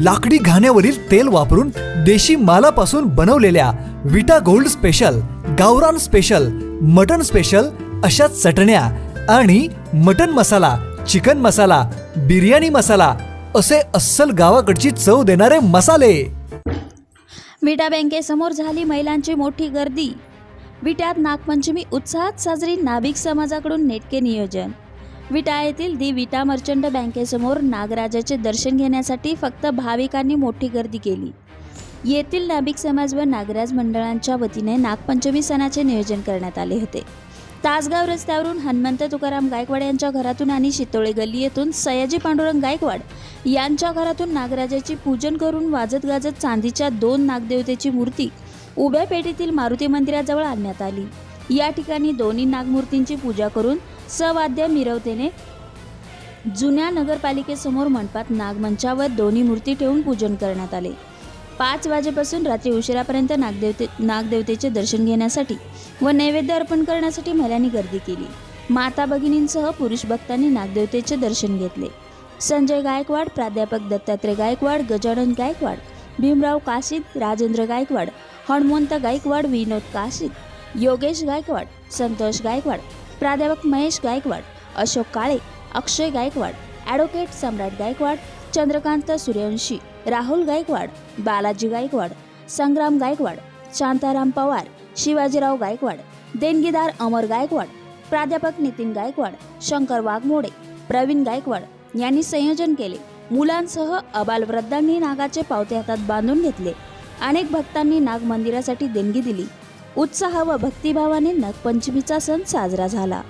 लाकडी घाण्यावरील तेल वापरून देशी मालापासून बनवलेल्या विटा गोल्ड स्पेशल गावरान स्पेशल मटन स्पेशल अशा चटण्या आणि मटन मसाला चिकन मसाला बिर्याणी मसाला असे अस्सल गावाकडची चव देणारे मसाले. विटा बँकेसमोर झाली महिलांची मोठी गर्दी. विट्यात नागपंचमी उत्साहात साजरी नाभिक समाजाकडून नेटके नियोजन. विटा येथील दी विटा मर्चंट बँकेसमोर नागराजाचे दर्शन घेण्यासाठी फक्त भाविकांनी मोठी गर्दी केली. येथील नाभिक समाज व नागराज मंडळांच्या वतीने नागपंचमी सणाचे नियोजन करण्यात आले होते. तासगाव रस्त्यावरून हनुमंत तुकाराम गायकवाड यांच्या घरातून आणि शितोळे गल्ली येथून सयाजी पांडुरंग गायकवाड यांच्या घरातून नागराजाची पूजन करून वाजत गाजत चांदीच्या दोन नागदेवतेची मूर्ती उभ्या पेटीतील मारुती मंदिराजवळ आणण्यात आली. या ठिकाणी दोन्ही नागमूर्तींची पूजा करून सवाद्य मिरवतेने जुन्या नगरपालिकेसमोर मंडपात नागमंचावर दोन्ही मूर्ती ठेवून पूजन करण्यात आले. पाच वाजेपासून रात्री उशिरापर्यंत नागदेवते नागदेवतेचे दर्शन घेण्यासाठी व नैवेद्य अर्पण करण्यासाठी महिलांनी गर्दी केली. माता भगिनींसह पुरुष भक्तांनी नागदेवतेचे दर्शन घेतले. संजय गायकवाड प्राध्यापक दत्तात्रय गायकवाड गजानन गायकवाड भीमराव काशीद राजेंद्र गायकवाड हनुमंत गायकवाड विनोद काशीद योगेश गायकवाड संतोष गायकवाड प्राध्यापक महेश गायकवाड अशोक काळे अक्षय गायकवाड ॲडव्होकेट सम्राट गायकवाड चंद्रकांत सूर्यवंशी राहुल गायकवाड बालाजी गायकवाड संग्राम गायकवाड शांताराम पवार शिवाजीराव गायकवाड देणगीदार अमर गायकवाड प्राध्यापक नितीन गायकवाड शंकर वाघमोडे प्रवीण गायकवाड यांनी संयोजन केले. मुलांसह अबालवृद्धांनी नागाचे पावते हातात बांधून घेतले. अनेक भक्तांनी नाग मंदिरासाठी देणगी दिली. उत्साह व भक्तिभावाने नागपंचमीचा सण साजरा झाला.